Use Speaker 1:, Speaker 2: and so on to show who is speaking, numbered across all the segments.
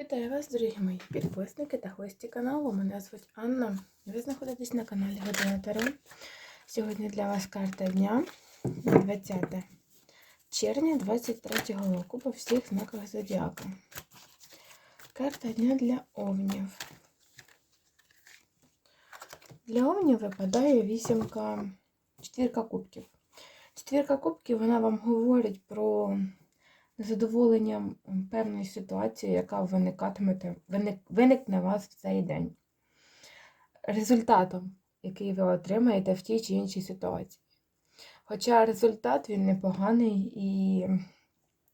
Speaker 1: Вітаю вас, дорогі мої підписники та гості каналу. Мене звуть Анна. Ви знаходитесь на каналі Година Таро. Сьогодні для вас карта дня 20 червня 23 року по всіх знаках зодіаку. Карта дня для овнів. Для овнів випадає вісімка, четвірка кубків. Четвірка кубків вона вам говорить про задоволенням певної ситуації, яка виникатиме, виник, виникне у вас в цей день. Результатом, який ви отримаєте в тій чи іншій ситуації. Хоча результат він непоганий, і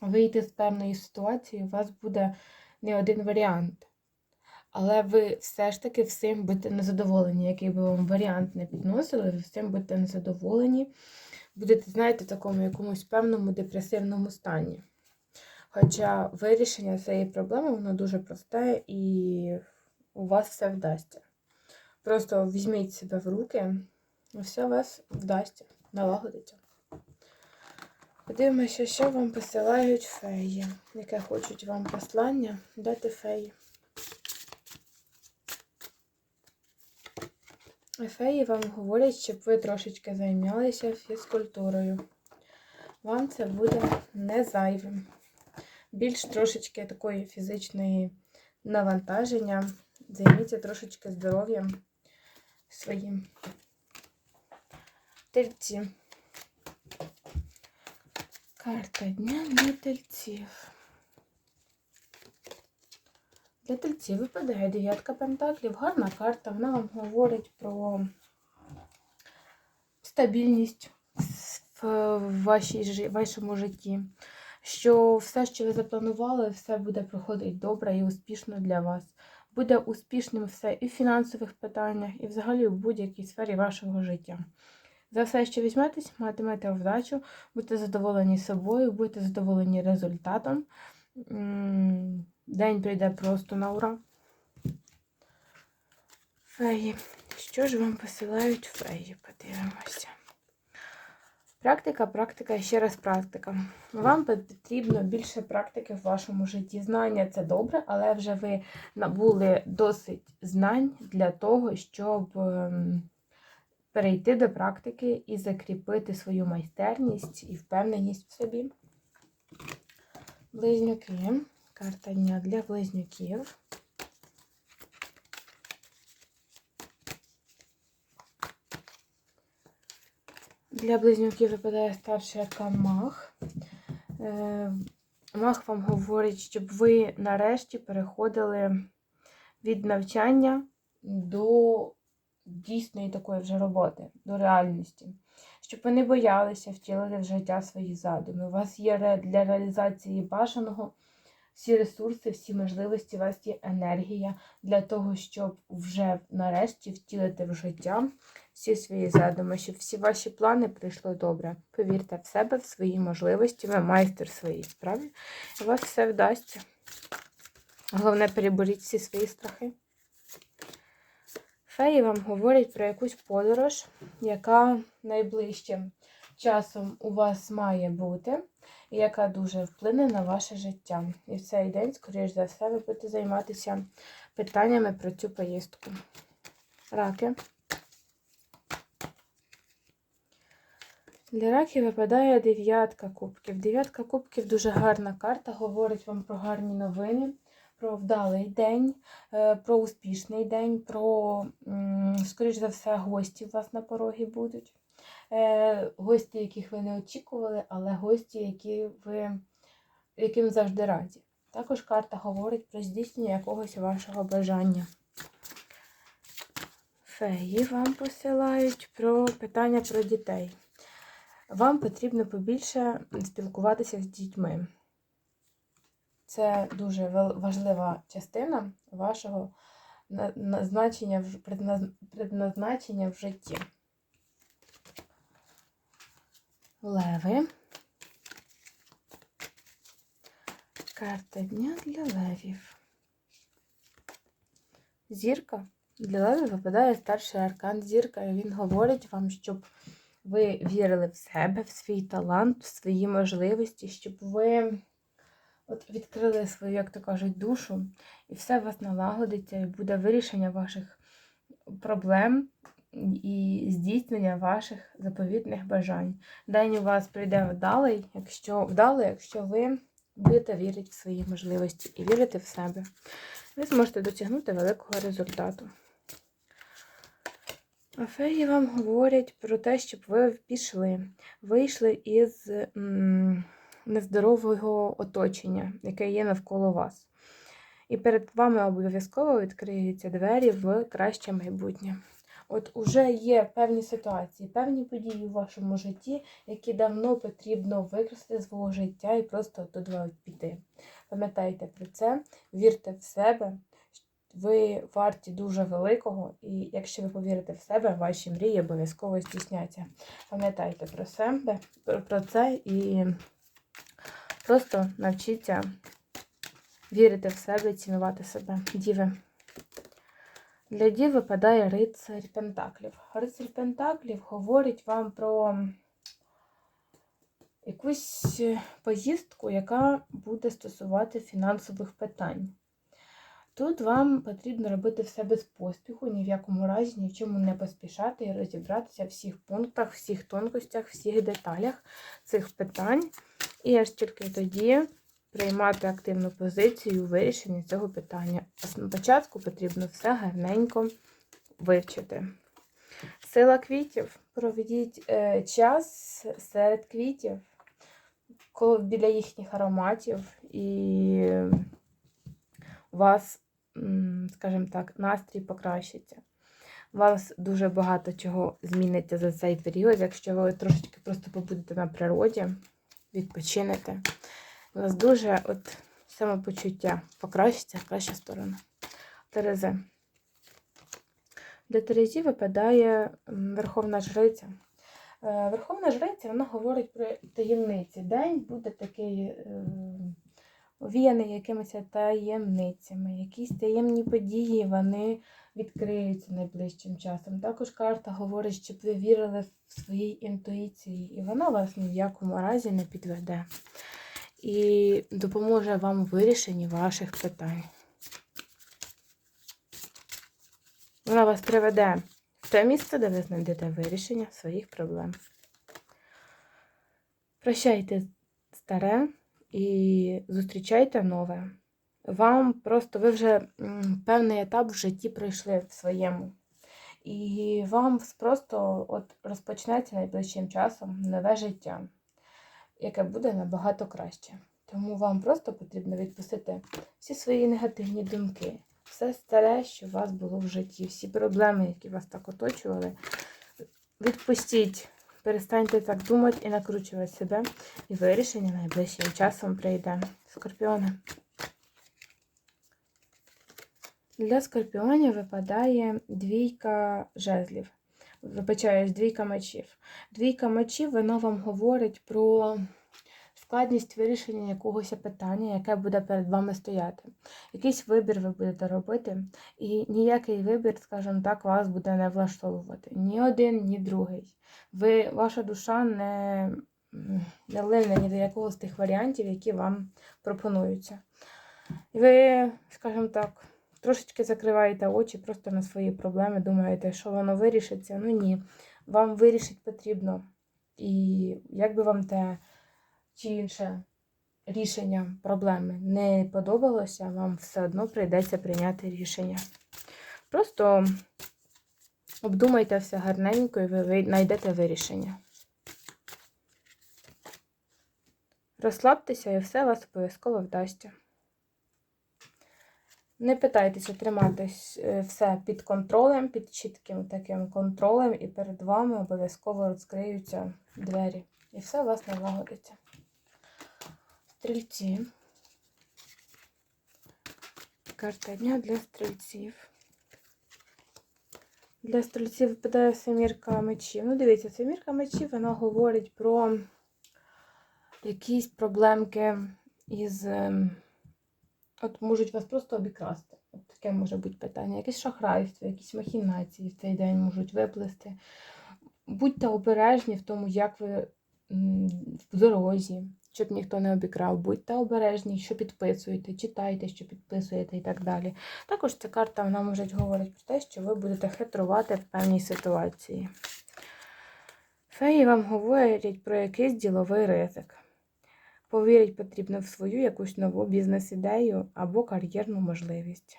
Speaker 1: вийти з певної ситуації у вас буде не один варіант. Але ви все ж таки всім будете незадоволені, який би вам варіант не підносили, ви всім будете незадоволені, будете, знаєте, в такому якомусь певному депресивному стані. Хоча вирішення цієї проблеми воно дуже просте і у вас все вдасться. Просто візьміть себе в руки, і все вас вдасться, налагодиться. Подивимося, що вам посилають феї, яке хочуть вам послання дати феї. Феї вам говорять, щоб ви трошечки займалися фізкультурою. Вам це буде не зайвим більш трошечки такої фізичної навантаження. Займіться трошечки здоров'ям своїм. Тельці. Карта дня для тельців. Для тельців випадає дев'ятка пентаклів. Гарна карта. Вона вам говорить про стабільність в вашій, вашому житті що все, що ви запланували, все буде проходити добре і успішно для вас. Буде успішним все і в фінансових питаннях, і взагалі в будь-якій сфері вашого життя. За все, що візьметесь, матимете вдачу, будьте задоволені собою, будьте задоволені результатом. День прийде просто на ура. Феї. Що ж вам посилають феї? Подивимося. Практика, практика ще раз практика. Вам потрібно більше практики в вашому житті. Знання це добре, але вже ви набули досить знань для того, щоб ем, перейти до практики і закріпити свою майстерність і впевненість в собі. Близнюки. Карта дня для близнюків. Для близнюків випадає старший аркан Мах. Е, Мах вам говорить, щоб ви нарешті переходили від навчання до дійсної такої вже роботи, до реальності. Щоб ви не боялися втілити в життя свої задуми. У вас є для реалізації бажаного всі ресурси, всі можливості, у вас є енергія для того, щоб вже нарешті втілити в життя всі свої задуми, щоб всі ваші плани прийшли добре. Повірте в себе, в свої можливості, ви майстер своєї справи, і у вас все вдасться. Головне, переборіть всі свої страхи. Феї вам говорять про якусь подорож, яка найближчим часом у вас має бути, і яка дуже вплине на ваше життя. І в цей день, скоріш за все, ви будете займатися питаннями про цю поїздку. Раки. Для раків випадає дев'ятка кубків. Дев'ятка кубків дуже гарна карта, говорить вам про гарні новини, про вдалий день, е, про успішний день, про, скоріш за все, гості у вас на порогі будуть. Е, гості, яких ви не очікували, але гості, які ви, яким завжди раді. Також карта говорить про здійснення якогось вашого бажання. Феї вам посилають про питання про дітей. Вам потрібно побільше спілкуватися з дітьми. Це дуже важлива частина вашого назначення, предназначення в житті. Леви. Карта дня для левів. Зірка. Для левів випадає старший аркан зірка, і він говорить вам, щоб ви вірили в себе, в свій талант, в свої можливості, щоб ви от відкрили свою, як то кажуть, душу, і все у вас налагодиться, і буде вирішення ваших проблем і здійснення ваших заповітних бажань. День у вас прийде вдалий, якщо вдалий, якщо ви будете вірити в свої можливості і вірити в себе. Ви зможете досягнути великого результату. А феї вам говорять про те, щоб ви пішли, вийшли із нездорового оточення, яке є навколо вас. І перед вами обов'язково відкриються двері в краще майбутнє. От уже є певні ситуації, певні події у вашому житті, які давно потрібно викреслити з свого життя і просто туди піти. Пам'ятайте про це, вірте в себе, ви варті дуже великого, і якщо ви повірите в себе, ваші мрії обов'язково здійсняться. Пам'ятайте про себе, про це і просто навчіться вірити в себе, цінувати себе. Діви. Для дів випадає рицарь Пентаклів. Рицарь Пентаклів говорить вам про якусь поїздку, яка буде стосувати фінансових питань. Тут вам потрібно робити все без поспіху, ні в якому разі ні в чому не поспішати і розібратися в всіх пунктах, всіх тонкостях, всіх деталях цих питань. І аж тільки тоді приймати активну позицію у вирішенні цього питання. Спочатку потрібно все гарненько вивчити. Сила квітів. Проведіть е, час серед квітів, біля їхніх ароматів, і у вас, скажімо так, настрій покращиться. У вас дуже багато чого зміниться за цей період, якщо ви трошечки просто побудете на природі, відпочинете. У вас дуже от самопочуття покращиться в кращу сторону. Терези. Для Терезі випадає Верховна Жриця. Е, Верховна Жриця вона говорить про таємниці. День буде такий е, овіяний якимись таємницями. Якісь таємні події вони відкриються найближчим часом. Також карта говорить, щоб ви вірили в своїй інтуїції, і вона вас ні в якому разі не підведе. І допоможе вам у вирішенні ваших питань. Вона вас приведе в те місце, де ви знайдете вирішення своїх проблем. Прощайте старе і зустрічайте нове. Вам просто ви вже певний етап в житті пройшли в своєму. І вам просто от розпочнеться найближчим часом нове життя, яке буде набагато краще. Тому вам просто потрібно відпустити всі свої негативні думки, все старе, що у вас було в житті, всі проблеми, які вас так оточували. Відпустіть, перестаньте так думати і накручувати себе, і вирішення найближчим часом прийде. Скорпіони. Для скорпіонів випадає двійка жезлів. Вибачаюсь, двійка мечів. Двійка мечів, вона вам говорить про складність вирішення якогось питання, яке буде перед вами стояти. Якийсь вибір ви будете робити, і ніякий вибір, скажімо так, вас буде не влаштовувати. Ні один, ні другий. Ви, Ваша душа не, не лине ні до якого з тих варіантів, які вам пропонуються. Ви, скажімо так, трошечки закриваєте очі просто на свої проблеми, думаєте, що воно вирішиться. Ну ні, вам вирішити потрібно. І як би вам те чи інше рішення проблеми не подобалося, вам все одно прийдеться прийняти рішення. Просто обдумайте все гарненько і ви знайдете вирішення. Розслабтеся і все вас обов'язково вдасться. Не питайтеся триматись е, все під контролем, під чітким таким контролем, і перед вами обов'язково розкриються двері. І все у вас налагодиться. Стрільці. Карта дня для стрільців. Для стрільців випадає семірка мечів. Ну, дивіться, семірка мечів, вона говорить про якісь проблемки із. ем, От можуть вас просто обікрасти. От таке може бути питання. Якесь шахрайство, якісь махінації в цей день можуть виплисти. Будьте обережні в тому, як ви в дорозі, щоб ніхто не обікрав. Будьте обережні, що підписуєте, читайте, що підписуєте і так далі. Також ця карта вона може говорити про те, що ви будете хитрувати в певній ситуації. Феї вам говорять про якийсь діловий ризик. Повірить потрібно в свою якусь нову бізнес-ідею або кар'єрну можливість.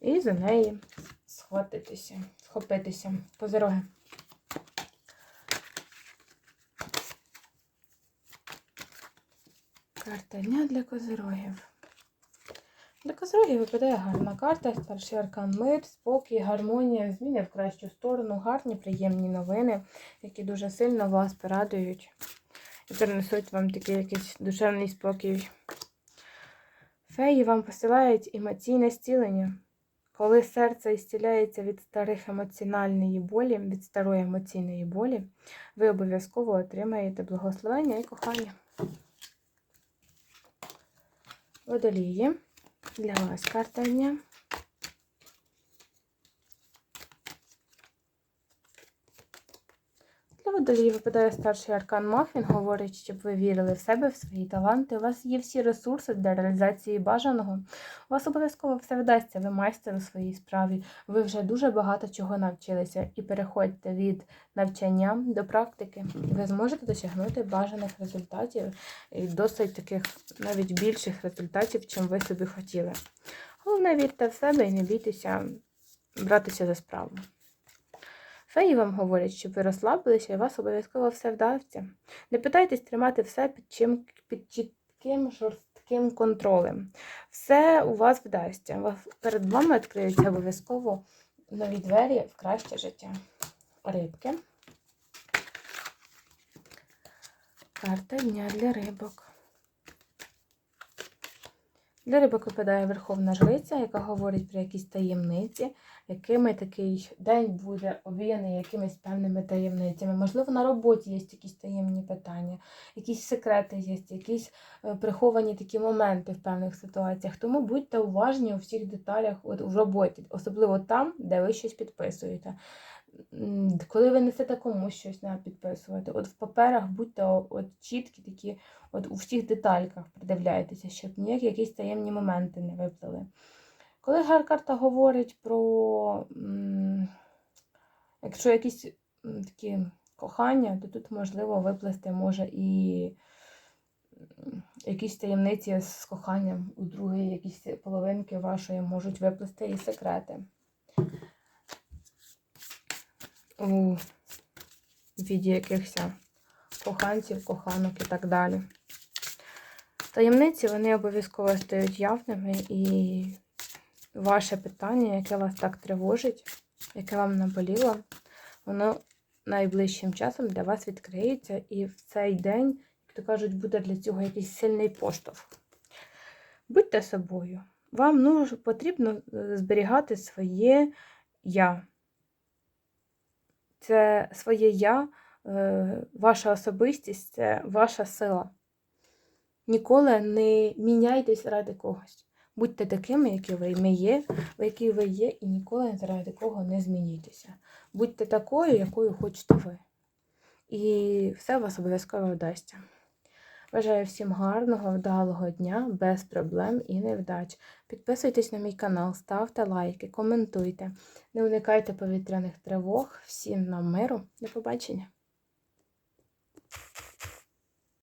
Speaker 1: І за неї схватитися, схопитися. Козироги. Карта дня для козирогів. Для козирогів випадає гарна карта, старший аркан мир, спокій, гармонія, зміни в кращу сторону, гарні, приємні новини, які дуже сильно вас порадують і принесуть вам такий якийсь душевний спокій. Феї вам посилають емоційне зцілення. Коли серце ісціляється від старих емоціональної болі, від старої емоційної болі, ви обов'язково отримаєте благословення і кохання. Водолії. Для вас карта дня. Для водолії випадає старший аркан Мах. Він говорить, щоб ви вірили в себе, в свої таланти. У вас є всі ресурси для реалізації бажаного. У вас обов'язково все вдасться, ви майстер у своїй справі. Ви вже дуже багато чого навчилися і переходьте від навчання до практики. Ви зможете досягнути бажаних результатів і досить таких навіть більших результатів, чим ви собі хотіли. Головне, вірте в себе і не бійтеся братися за справу. Феї вам говорять, щоб ви розслабилися і вас обов'язково все вдасться. Не питайтесь тримати все під, чим, під чітким жорстким контролем. Все у вас вдасться. Перед вами відкриються обов'язково нові двері в краще життя. Рибки. Карта дня для рибок. Для рибок випадає Верховна Жриця, яка говорить про якісь таємниці, якими такий день буде обвіяний якимись певними таємницями. Можливо, на роботі є якісь таємні питання, якісь секрети є, якісь е, приховані такі моменти в певних ситуаціях. Тому будьте уважні у всіх деталях от, в роботі, особливо там, де ви щось підписуєте. Коли ви несете комусь щось на підписувати, от в паперах будьте от чіткі такі, от у всіх детальках придивляйтеся, щоб ніякі якісь таємні моменти не виплили. Коли гар-карта говорить про, якщо якісь такі кохання, то тут можливо виплести може і якісь таємниці з коханням у другої якісь половинки вашої можуть виплести і секрети. У віді якихось коханців, коханок і так далі. Таємниці вони обов'язково стають явними, і ваше питання, яке вас так тривожить, яке вам наболіло, воно найближчим часом для вас відкриється, і в цей день, як то кажуть, буде для цього якийсь сильний поштовх. Будьте собою. Вам ну, потрібно е, зберігати своє я. Це своє я, е, ваша особистість, це ваша сила. Ніколи не міняйтесь ради когось. Будьте такими, які ви не є, які ви є, і ніколи заради кого не змінюйтеся. Будьте такою, якою хочете ви. І все вас обов'язково вдасться. Бажаю всім гарного, вдалого дня, без проблем і невдач. Підписуйтесь на мій канал, ставте лайки, коментуйте. Не уникайте повітряних тривог. Всім нам миру. До побачення!